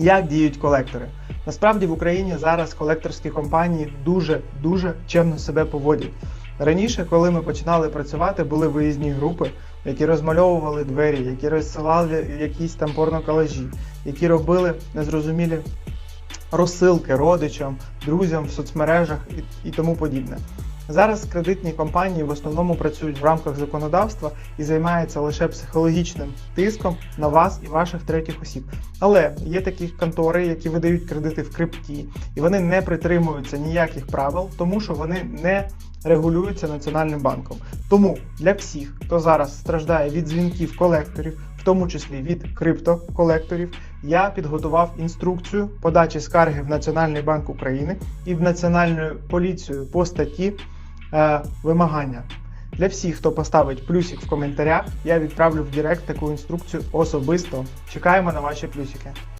Як діють колектори? Насправді в Україні зараз колекторські компанії дуже дуже чемно себе поводять. Раніше, коли ми починали працювати, були виїзні групи, які розмальовували двері, які розсилали якісь там порноколажі, які робили незрозумілі розсилки родичам, друзям в соцмережах і тому подібне. Зараз кредитні компанії в основному працюють в рамках законодавства і займаються лише психологічним тиском на вас і ваших третіх осіб. Але є такі контори, які видають кредити в крипті, і вони не притримуються ніяких правил, тому що вони не регулюються Національним банком. Тому для всіх, хто зараз страждає від дзвінків колекторів, в тому числі від криптоколекторів, я підготував інструкцію подачі скарги в Національний банк України і в Національну поліцію по статті е, вимагання. Для всіх, хто поставить плюсик в коментарях, я відправлю в Директ таку інструкцію особисто. Чекаємо на ваші плюсики.